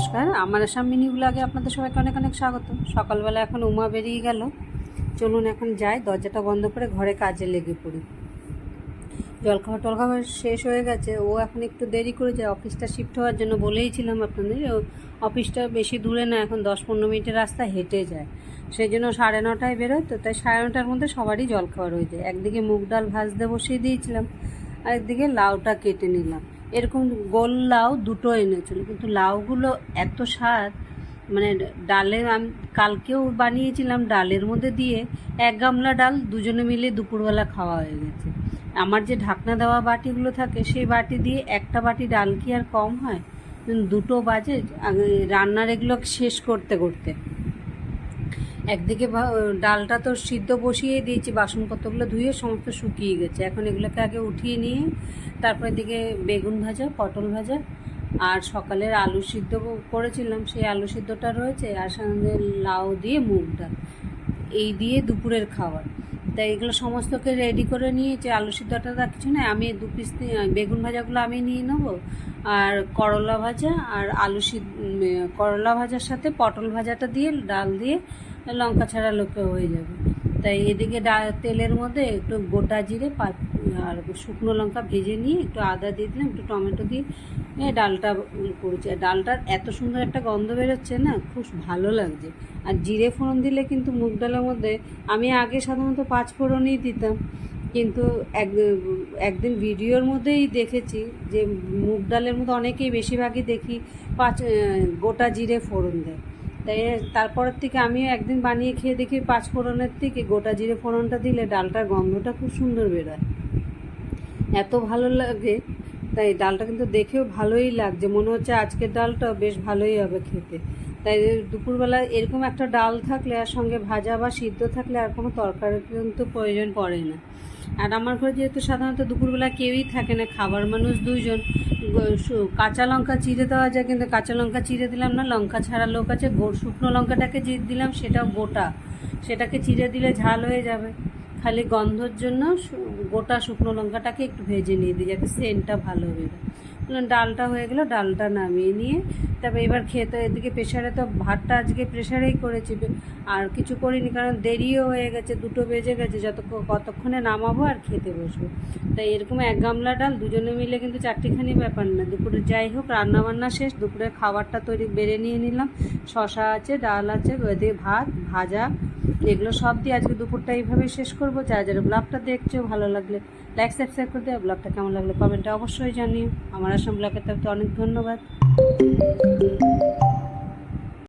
নমস্কার। আমার আসাম ব্লগে আপনাদের সবাইকে অনেক অনেক স্বাগত। সকালবেলা এখন উমা বেরিয়ে গেল। চলুন এখন যাই, দরজাটা বন্ধ করে ঘরে কাজে লেগে পড়ি। জলখাবার টলখাবার শেষ হয়ে গেছে, ও এখন একটু দেরি করে যায়। অফিসটা শিফট হওয়ার জন্য বলেইছিলাম আপনাদের অফিসটা বেশি দূরে না, এখন দশ পনেরো মিনিটের রাস্তা হেঁটে যায়। সেই জন্য সাড়ে নটায় বেরোয় তো, তাই সাড়ে নটার মধ্যে সবারই জলখাবার হয়ে যায়। একদিকে মুগ ডাল ভাজতে বসিয়ে দিয়েছিলাম আর একদিকে লাউটা কেটে নিলাম। এরকম গোল লাউ দুটো এনেছিল, কিন্তু লাউগুলো এত স্বাদ মানে ডালের আমি কালকেও বানিয়েছিলাম ডালের মধ্যে দিয়ে এক গামলা ডাল, দুজনে মিলে দুপুরবেলা খাওয়া হয়ে গেছে। আমার যে ঢাকনা দেওয়া বাটিগুলো থাকে, সেই বাটি দিয়ে একটা বাটি ডাল কি আর কম হয়? দুটো বাজে রান্নার এগুলো শেষ করতে করতে। একদিকে ডালটা তো সিদ্ধ বসিয়ে দিয়েছি, বাসনপত্রগুলো ধুয়ে সমস্ত শুকিয়ে গেছে। এখন এগুলোকে আগে উঠিয়ে নিয়ে তারপরে দিকে বেগুন ভাজা, পটল ভাজা আর সকালের আলু সিদ্ধ করেছিলাম। সেই আলু সিদ্ধটা রয়েছে আর সঙ্গে লাউ দিয়ে মুগ ডাল। এই দিয়ে দুপুরের খাবার। তাই এগুলো সমস্তকে রেডি করে নিয়েছি। আলু সিদ্ধটা কিছু নয়, আমি দু পিস বেগুন ভাজাগুলো আমি নিয়ে নেব, আর করলা ভাজা, আর আলু সিদ্ধ করলা ভাজার সাথে পটল ভাজাটা দিয়ে, ডাল দিয়ে লঙ্কা ছাড়া লোকে হয়ে যাবে। তাই এদিকে ডাল তেলের মধ্যে একটু গোটা জিরে পা- আর শুকনো লঙ্কা ভেজে নিয়ে একটু আদা দিয়ে দিলাম, একটু টমেটো দিয়ে। ডালটা করেছি। আর ডালটার এত সুন্দর একটা গন্ধ বেরোচ্ছে না, খুব ভালো লাগছে। আর জিরে ফোড়ন দিলে কিন্তু মুগ ডালের মধ্যে আমি আগে সাধারণত পাঁচ ফোড়নই দিতাম, কিন্তু এক, একদিন ভিডিওর মধ্যেই দেখেছি যে মুগ ডালের মধ্যে অনেকেই বেশিরভাগই দেখি পাঁচ গোটা জিরে ফোড়ন দেয়। তাই তারপরের থেকে আমিও একদিন বানিয়ে খেয়ে দেখি পাঁচ ফোড়নের থেকে গোটা জিরে ফোড়নটা দিলে ডালটার গন্ধটা খুব সুন্দর বেরোয়। এত ভালো লাগে, তাই ডালটা কিন্তু দেখেও ভালোই লাগছে। মনে হচ্ছে আজকের ডালটা বেশ ভালোই হবে খেতে। তাই দুপুরবেলা এরকম একটা ডাল থাকলে আর সঙ্গে ভাজা বা সিদ্ধ থাকলে আর কোনো তরকারি কিন্তু প্রয়োজন পড়ে না। আর আমার ঘরে যেহেতু সাধারণত দুপুরবেলা কেউই থাকে না, খাবার মানুষ দুইজন কাঁচা লঙ্কা চিড়ে দেওয়া যায়, কিন্তু কাঁচা লঙ্কা চিড়ে দিলাম না, লঙ্কা ছাড়া লোক আছে শুকনো লঙ্কাটাকে যে দিলাম সেটাও গোটা। সেটাকে চিড়ে দিলে ঝাল হয়ে যাবে। খালি গন্ধর জন্য গোটা শুকনো লঙ্কাটাকে একটু ভেজে নিয়ে দিই যাতে সেন্টটা ভালো বেরোয় বললাম, ডালটা হয়ে গেলো ডালটা নামিয়ে নিয়ে তারপরে এবার খেতে এদিকে প্রেশারে তো ভাতটা আজকে প্রেশারেই করেছি। আর কিছু করিনি কারণ দেরিও হয়ে গেছে দুটো বেজে গেছে যত কতক্ষণে নামাবো আর খেতে বসবো। তাই এরকম এক গামলা ডাল দুজনে মিলে কিন্তু চারটিখানি ব্যাপার না। দুপুরে যাই হোক রান্নাবান্না শেষ দুপুরে খাবারটা তৈরি বেড়ে নিয়ে নিলাম। শশা আছে ডাল আছে ভাত ভাজা এগুলো সব দিয়ে আজকে দুপুরটা এইভাবেই শেষ করব। যারা যারা ব্লগটা দেখছ, ভালো লাগলে লাইক সাবস্ক্রাইব করে দেওয়া ব্লগটা কেমন লাগল কমেন্টটা অবশ্যই জানিও। আমার আসাম ব্লগের তরফ অনেক ধন্যবাদ।